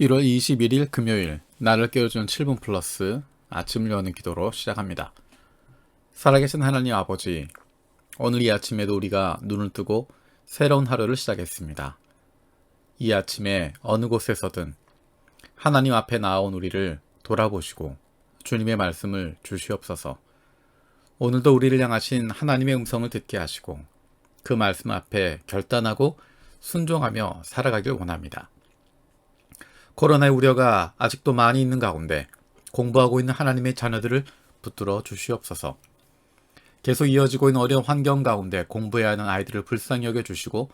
1월 21일 금요일 나를 깨워주는 7분 플러스 아침을 여는 기도로 시작합니다. 살아계신 하나님 아버지, 오늘 이 아침에도 우리가 눈을 뜨고 새로운 하루를 시작했습니다. 이 아침에 어느 곳에서든 하나님 앞에 나온 우리를 돌아보시고 주님의 말씀을 주시옵소서. 오늘도 우리를 향하신 하나님의 음성을 듣게 하시고 그 말씀 앞에 결단하고 순종하며 살아가길 원합니다. 코로나의 우려가 아직도 많이 있는 가운데 공부하고 있는 하나님의 자녀들을 붙들어 주시옵소서. 계속 이어지고 있는 어려운 환경 가운데 공부해야 하는 아이들을 불쌍히 여겨 주시고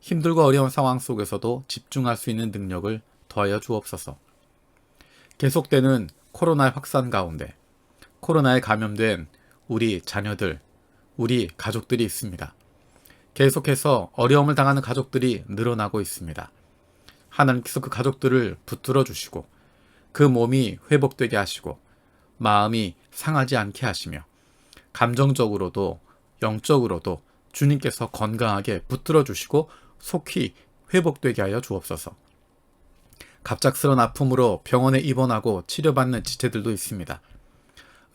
힘들고 어려운 상황 속에서도 집중할 수 있는 능력을 더하여 주옵소서. 계속되는 코로나 확산 가운데 코로나에 감염된 우리 자녀들, 우리 가족들이 있습니다. 계속해서 어려움을 당하는 가족들이 늘어나고 있습니다. 하나님께서 그 가족들을 붙들어 주시고 그 몸이 회복되게 하시고 마음이 상하지 않게 하시며 감정적으로도 영적으로도 주님께서 건강하게 붙들어 주시고 속히 회복되게 하여 주옵소서. 갑작스런 아픔으로 병원에 입원하고 치료받는 지체들도 있습니다.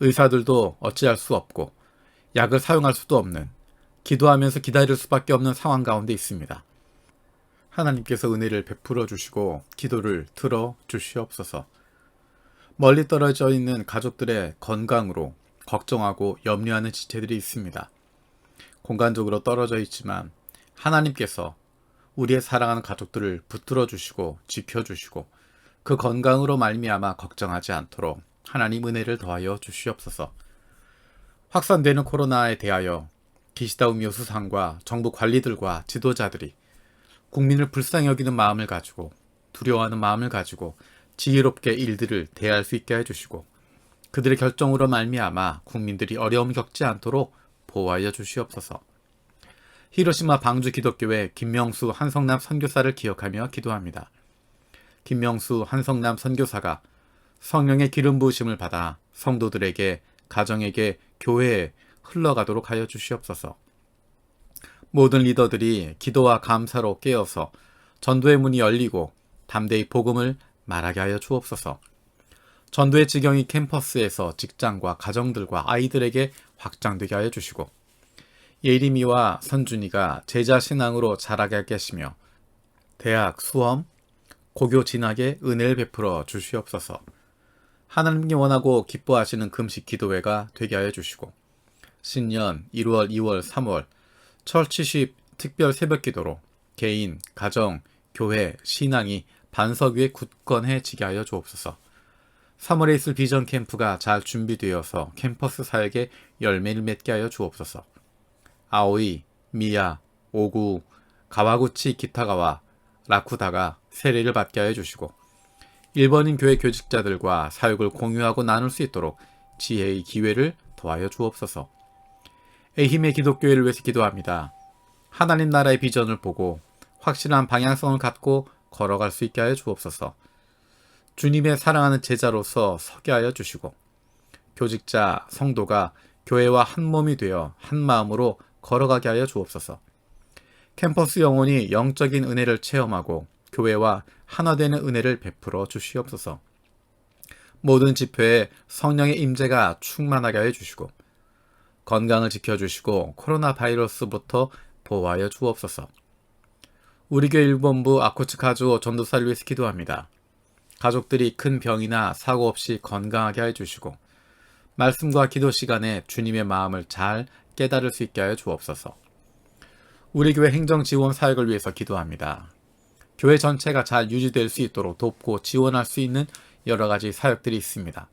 의사들도 어찌할 수 없고 약을 사용할 수도 없는 기도하면서 기다릴 수밖에 없는 상황 가운데 있습니다. 하나님께서 은혜를 베풀어 주시고 기도를 들어 주시옵소서. 멀리 떨어져 있는 가족들의 건강으로 걱정하고 염려하는 지체들이 있습니다. 공간적으로 떨어져 있지만 하나님께서 우리의 사랑하는 가족들을 붙들어 주시고 지켜 주시고 그 건강으로 말미암아 걱정하지 않도록 하나님 은혜를 더하여 주시옵소서. 확산되는 코로나에 대하여 기시다 음료 수상과 정부 관리들과 지도자들이 국민을 불쌍히 여기는 마음을 가지고 두려워하는 마음을 가지고 지혜롭게 일들을 대할 수 있게 해주시고 그들의 결정으로 말미암아 국민들이 어려움을 겪지 않도록 보호하여 주시옵소서. 히로시마 방주 기독교회 김명수 한성남 선교사를 기억하며 기도합니다. 김명수 한성남 선교사가 성령의 기름 부으심을 받아 성도들에게 가정에게 교회에 흘러가도록 하여 주시옵소서. 모든 리더들이 기도와 감사로 깨어서 전도의 문이 열리고 담대히 복음을 말하게 하여 주옵소서. 전도의 지경이 캠퍼스에서 직장과 가정들과 아이들에게 확장되게 하여 주시고 예림이와 선준이가 제자 신앙으로 자라게 하시며 대학, 수험, 고교 진학에 은혜를 베풀어 주시옵소서. 하나님이 원하고 기뻐하시는 금식 기도회가 되게 하여 주시고 신년 1월, 2월, 3월 철치십 특별 새벽 기도로 개인, 가정, 교회, 신앙이 반석 위에 굳건해지게 하여 주옵소서. 3월에 있을 비전 캠프가 잘 준비되어서 캠퍼스 사역에 열매를 맺게 하여 주옵소서. 아오이, 미야, 오구, 가와구치 기타가와 라쿠다가 세례를 받게 하여 주시고 일본인 교회 교직자들과 사역을 공유하고 나눌 수 있도록 지혜의 기회를 더하여 주옵소서. 에힘의 기독교회를 위해서 기도합니다. 하나님 나라의 비전을 보고 확실한 방향성을 갖고 걸어갈 수 있게 하여 주옵소서. 주님의 사랑하는 제자로서 서게 하여 주시고 교직자, 성도가 교회와 한 몸이 되어 한 마음으로 걸어가게 하여 주옵소서. 캠퍼스 영혼이 영적인 은혜를 체험하고 교회와 하나 되는 은혜를 베풀어 주시옵소서. 모든 집회에 성령의 임재가 충만하게 해 주시고 건강을 지켜주시고 코로나 바이러스부터 보호하여 주옵소서. 우리 교회 일본부 아코츠 가주오 전도사를 위해서 기도합니다. 가족들이 큰 병이나 사고 없이 건강하게 해주시고 말씀과 기도 시간에 주님의 마음을 잘 깨달을 수 있게 하여 주옵소서. 우리 교회 행정 지원 사역을 위해서 기도합니다. 교회 전체가 잘 유지될 수 있도록 돕고 지원할 수 있는 여러 가지 사역들이 있습니다.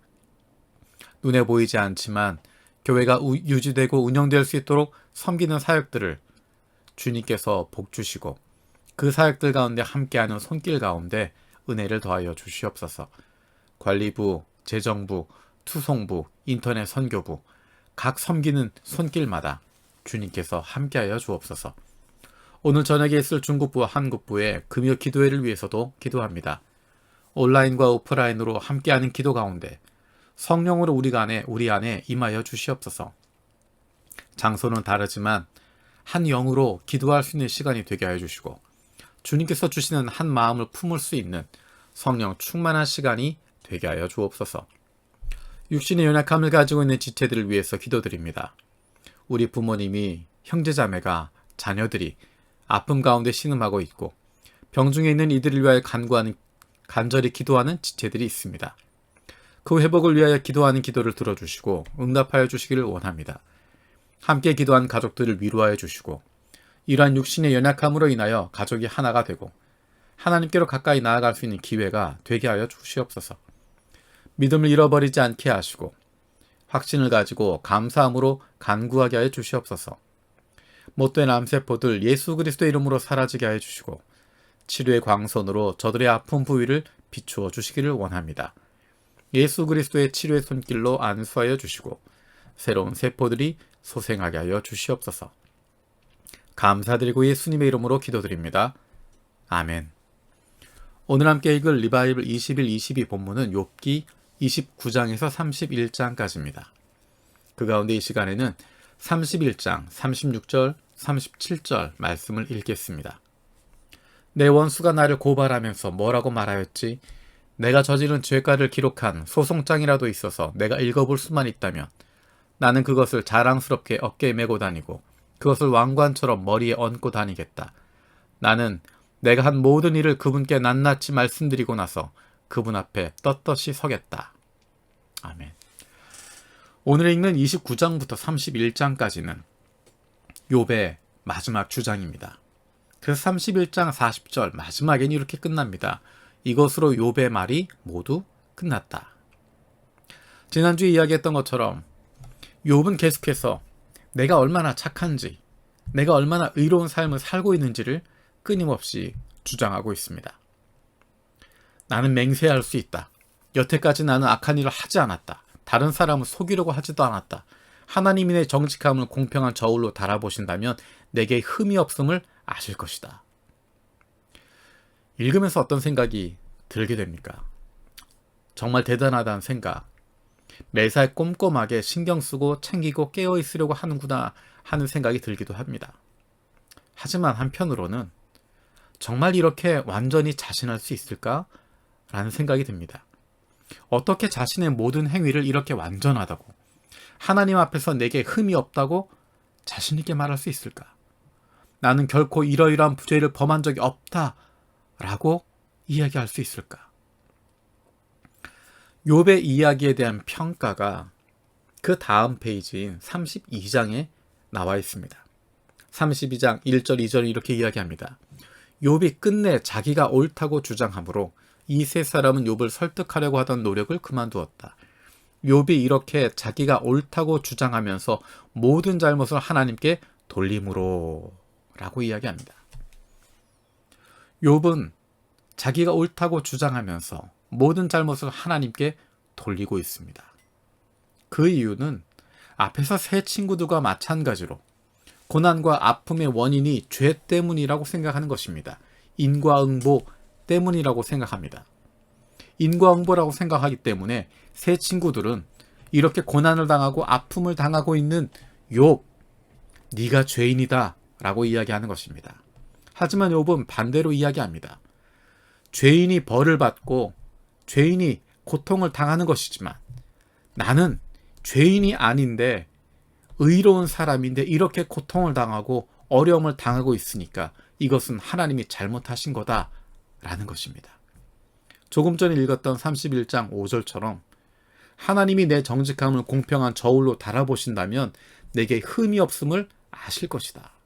눈에 보이지 않지만 교회가 우, 유지되고 운영될 수 있도록 섬기는 사역들을 주님께서 복 주시고 그 사역들 가운데 함께하는 손길 가운데 은혜를 더하여 주시옵소서. 관리부, 재정부, 투송부, 인터넷 선교부 각 섬기는 손길마다 주님께서 함께하여 주옵소서. 오늘 저녁에 있을 중국부와 한국부의 금요 기도회를 위해서도 기도합니다. 온라인과 오프라인으로 함께하는 기도 가운데 성령으로 우리가 안에 우리 안에 임하여 주시옵소서. 장소는 다르지만 한 영으로 기도할 수 있는 시간이 되게 하여 주시고 주님께서 주시는 한 마음을 품을 수 있는 성령 충만한 시간이 되게 하여 주옵소서. 육신의 연약함을 가지고 있는 지체들을 위해서 기도드립니다. 우리 부모님이 형제자매가 자녀들이 아픔 가운데 신음하고 있고 병중에 있는 이들을 위하여 간구하는 간절히 기도하는 지체들이 있습니다. 그 회복을 위하여 기도하는 기도를 들어주시고 응답하여 주시기를 원합니다. 함께 기도한 가족들을 위로하여 주시고 이러한 육신의 연약함으로 인하여 가족이 하나가 되고 하나님께로 가까이 나아갈 수 있는 기회가 되게 하여 주시옵소서. 믿음을 잃어버리지 않게 하시고 확신을 가지고 감사함으로 간구하게 하여 주시옵소서. 못된 암세포들 예수 그리스도 이름으로 사라지게 하여 주시고 치료의 광선으로 저들의 아픈 부위를 비추어 주시기를 원합니다. 예수 그리스도의 치료의 손길로 안수하여 주시고 새로운 세포들이 소생하게 하여 주시옵소서. 감사드리고 예수님의 이름으로 기도드립니다. 아멘. 오늘 함께 읽을 리바이블 21, 22 본문은 욥기 29장에서 31장까지입니다. 그 가운데 이 시간에는 31장 36절, 37절 말씀을 읽겠습니다. 내 원수가 나를 고발하면서 뭐라고 말하였지? 내가 저지른 죄가를 기록한 소송장이라도 있어서 내가 읽어볼 수만 있다면 나는 그것을 자랑스럽게 어깨에 메고 다니고 그것을 왕관처럼 머리에 얹고 다니겠다. 나는 내가 한 모든 일을 그분께 낱낱이 말씀드리고 나서 그분 앞에 떳떳이 서겠다. 아멘. 오늘 읽는 29장부터 31장까지는 욥의 마지막 주장입니다. 그래서 31장 40절 마지막엔 이렇게 끝납니다. 이것으로 욥의 말이 모두 끝났다. 지난주에 이야기했던 것처럼 욥은 계속해서 내가 얼마나 착한지, 내가 얼마나 의로운 삶을 살고 있는지를 끊임없이 주장하고 있습니다. 나는 맹세할 수 있다. 여태까지 나는 악한 일을 하지 않았다. 다른 사람을 속이려고 하지도 않았다. 하나님이 내 정직함을 공평한 저울로 달아보신다면 내게 흠이 없음을 아실 것이다. 읽으면서 어떤 생각이 들게 됩니까? 정말 대단하다는 생각. 매사에 꼼꼼하게 신경 쓰고 챙기고 깨어 있으려고 하는구나 하는 생각이 들기도 합니다. 하지만 한편으로는 정말 이렇게 완전히 자신할 수 있을까? 라는 생각이 듭니다. 어떻게 자신의 모든 행위를 이렇게 완전하다고, 하나님 앞에서 내게 흠이 없다고 자신있게 말할 수 있을까? 나는 결코 이러이러한 부죄를 범한 적이 없다. 라고 이야기할 수 있을까? 욥의 이야기에 대한 평가가 그 다음 페이지인 32장에 나와 있습니다. 32장 1절 2절 이렇게 이야기합니다. 욥이 끝내 자기가 옳다고 주장하므로 이 세 사람은 욥을 설득하려고 하던 노력을 그만두었다. 욥이 이렇게 자기가 옳다고 주장하면서 모든 잘못을 하나님께 돌림으로 라고 이야기합니다. 욥은 자기가 옳다고 주장하면서 모든 잘못을 하나님께 돌리고 있습니다. 그 이유는 앞에서 세 친구들과 마찬가지로 고난과 아픔의 원인이 죄 때문이라고 생각하는 것입니다. 인과응보 때문이라고 생각합니다. 인과응보라고 생각하기 때문에 세 친구들은 이렇게 고난을 당하고 아픔을 당하고 있는 욥, 네가 죄인이다 라고 이야기하는 것입니다. 하지만 욥은 반대로 이야기합니다. 죄인이 벌을 받고 죄인이 고통을 당하는 것이지만 나는 죄인이 아닌데 의로운 사람인데 이렇게 고통을 당하고 어려움을 당하고 있으니까 이것은 하나님이 잘못하신 거다라는 것입니다. 조금 전에 읽었던 31장 5절처럼 하나님이 내 정직함을 공평한 저울로 달아보신다면 내게 흠이 없음을 아실 것이다.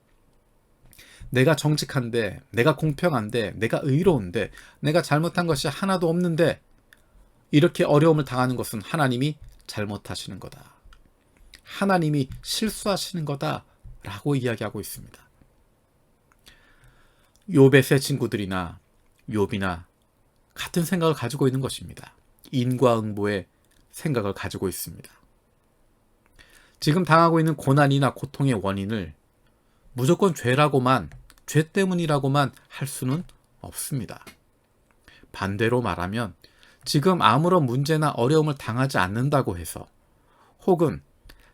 내가 정직한데, 내가 공평한데, 내가 의로운데, 내가 잘못한 것이 하나도 없는데, 이렇게 어려움을 당하는 것은 하나님이 잘못하시는 거다. 하나님이 실수하시는 거다. 라고 이야기하고 있습니다. 욥의 새 친구들이나 욥이나 같은 생각을 가지고 있는 것입니다. 인과응보의 생각을 가지고 있습니다. 지금 당하고 있는 고난이나 고통의 원인을 무조건 죄라고만, 죄 때문이라고만 할 수는 없습니다. 반대로 말하면 지금 아무런 문제나 어려움을 당하지 않는다고 해서 혹은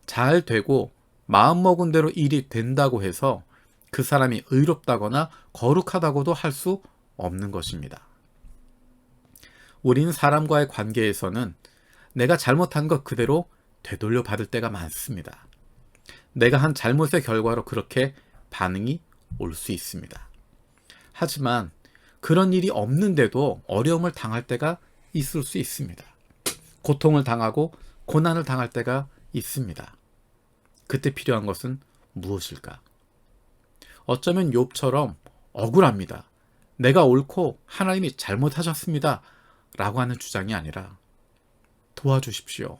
잘 되고 마음먹은 대로 일이 된다고 해서 그 사람이 의롭다거나 거룩하다고도 할 수 없는 것입니다. 우리는 사람과의 관계에서는 내가 잘못한 것 그대로 되돌려 받을 때가 많습니다. 내가 한 잘못의 결과로 그렇게 반응이 올 수 있습니다. 하지만 그런 일이 없는데도 어려움을 당할 때가 있을 수 있습니다. 고통을 당하고 고난을 당할 때가 있습니다. 그때 필요한 것은 무엇일까? 어쩌면 욥처럼 억울합니다. 내가 옳고 하나님이 잘못하셨습니다. 라고 하는 주장이 아니라 도와주십시오.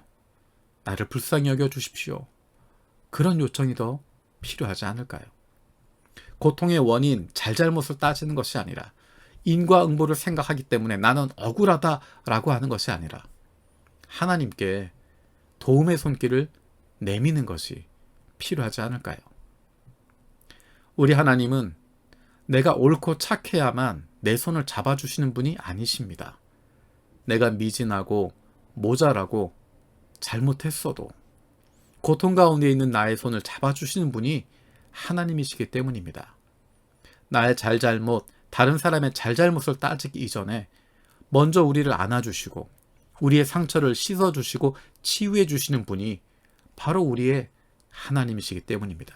나를 불쌍히 여겨 주십시오. 그런 요청이 더 필요하지 않을까요? 고통의 원인, 잘잘못을 따지는 것이 아니라 인과응보를 생각하기 때문에 나는 억울하다라고 하는 것이 아니라 하나님께 도움의 손길을 내미는 것이 필요하지 않을까요? 우리 하나님은 내가 옳고 착해야만 내 손을 잡아주시는 분이 아니십니다. 내가 미진하고 모자라고 잘못했어도 고통 가운데 있는 나의 손을 잡아주시는 분이 하나님이시기 때문입니다. 나의 잘잘못, 다른 사람의 잘잘못을 따지기 이전에 먼저 우리를 안아주시고 우리의 상처를 씻어주시고 치유해 주시는 분이 바로 우리의 하나님이시기 때문입니다.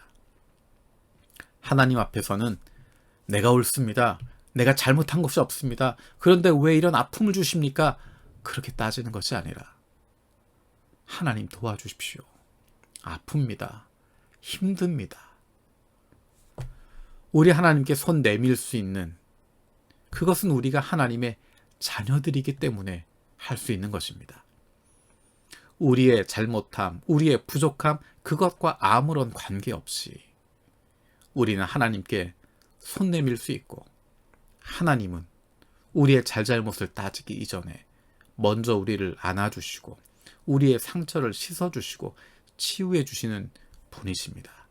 하나님 앞에서는 내가 옳습니다. 내가 잘못한 것이 없습니다. 그런데 왜 이런 아픔을 주십니까? 그렇게 따지는 것이 아니라 하나님 도와주십시오. 아픕니다. 힘듭니다. 우리 하나님께 손 내밀 수 있는 그것은 우리가 하나님의 자녀들이기 때문에 할 수 있는 것입니다. 우리의 잘못함, 우리의 부족함, 그것과 아무런 관계없이 우리는 하나님께 손 내밀 수 있고 하나님은 우리의 잘잘못을 따지기 이전에 먼저 우리를 안아주시고 우리의 상처를 씻어주시고 치유해 주시는 분이십니다.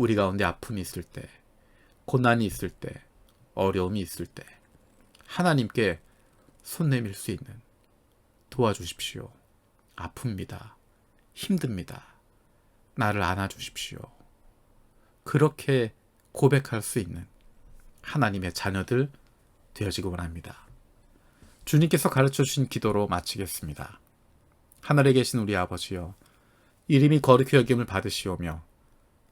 우리 가운데 아픔이 있을 때, 고난이 있을 때, 어려움이 있을 때, 하나님께 손 내밀 수 있는 도와주십시오. 아픕니다. 힘듭니다. 나를 안아주십시오. 그렇게 고백할 수 있는 하나님의 자녀들 되어지기 원합니다. 주님께서 가르쳐 주신 기도로 마치겠습니다. 하늘에 계신 우리 아버지여, 이름이 거룩히 여김을 받으시오며,